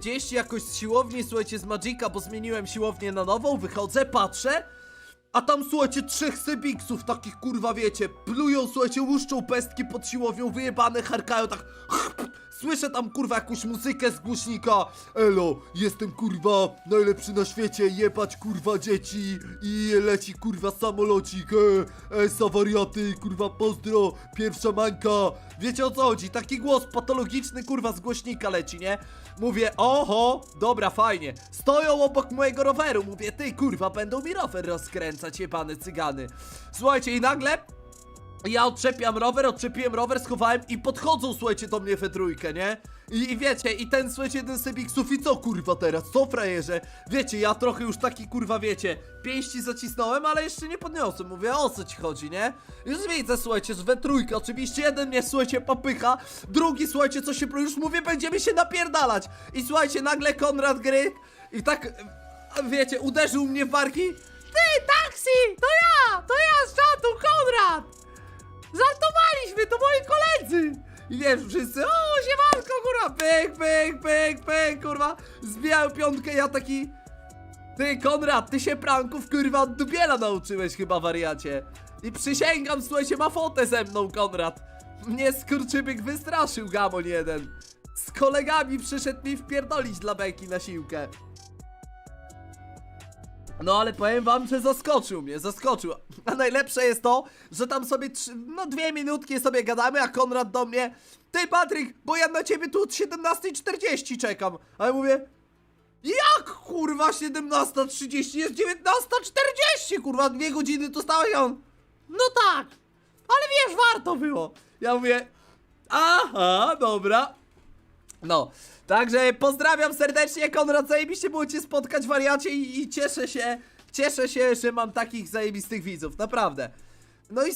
gdzieś jakoś z siłowni, słuchajcie, z Magika, bo zmieniłem siłownię na nową, wychodzę, patrzę, a tam, słuchajcie, trzech sebiksów, takich kurwa, wiecie, plują, słuchajcie, łuszczą pestki pod siłownią, wyjebane, harkają, tak... Słyszę tam, kurwa, jakąś muzykę z głośnika. Elo, jestem, kurwa, najlepszy na świecie, jebać, kurwa, dzieci i leci, kurwa, samolocik, e, e, kurwa, pozdro, pierwsza mańka. Wiecie o co chodzi? Taki głos patologiczny, kurwa, z głośnika leci, nie? Mówię, oho, dobra, fajnie. Stoją obok mojego roweru, mówię, ty, kurwa, będą mi rower rozkręcać, jebane cygany. Słuchajcie, i nagle ja odczepiam rower, odczepiłem rower, schowałem i podchodzą, słuchajcie, do mnie we trójkę, nie? I, I wiecie, i ten, słuchajcie, jeden z Sebiksów i co, kurwa, teraz? Co, frajerze? Wiecie, ja trochę już taki, kurwa, wiecie, pięści zacisnąłem, ale jeszcze nie podniosłem. Mówię, o co ci chodzi, nie? Już widzę, słuchajcie, że we trójkę, oczywiście jeden mnie, słuchajcie, popycha, drugi, słuchajcie, co się, już mówię, będziemy się napierdalać. I słuchajcie, nagle Konrad gry i tak, a wiecie, uderzył mnie w barki. Ty, taksi! To ja! To ja z czatu, Konrad! Żartowaliśmy, to moi koledzy! I wiesz, wszyscy, o, siemanko, kurwa, pyk, pyk, pyk, pyk, kurwa, zbijają piątkę, ja taki... Ty, Konrad, ty się pranków, kurwa, od dubiela nauczyłeś chyba, wariacie. I przysięgam, słuchajcie, ma fotę ze mną, Konrad. Mnie skurczybyk wystraszył, gamon jeden. Z kolegami przyszedł mi wpierdolić dla beki na siłkę. No ale powiem wam, że zaskoczył mnie, zaskoczył. A najlepsze jest to, że tam sobie trzy, no dwie minutki sobie gadamy, a Konrad do mnie Ty Patryk, bo ja na ciebie tu od 17.40 czekam. A ja mówię Jak kurwa 17.30 jest 19.40 kurwa dwie godziny tu stałeś on No tak, ale wiesz warto było. Ja mówię Aha, dobra, no, także pozdrawiam serdecznie, Konrad, zajebiście było cię spotkać, wariacie, i, i cieszę się, cieszę się, że mam takich zajebistych widzów, naprawdę. No i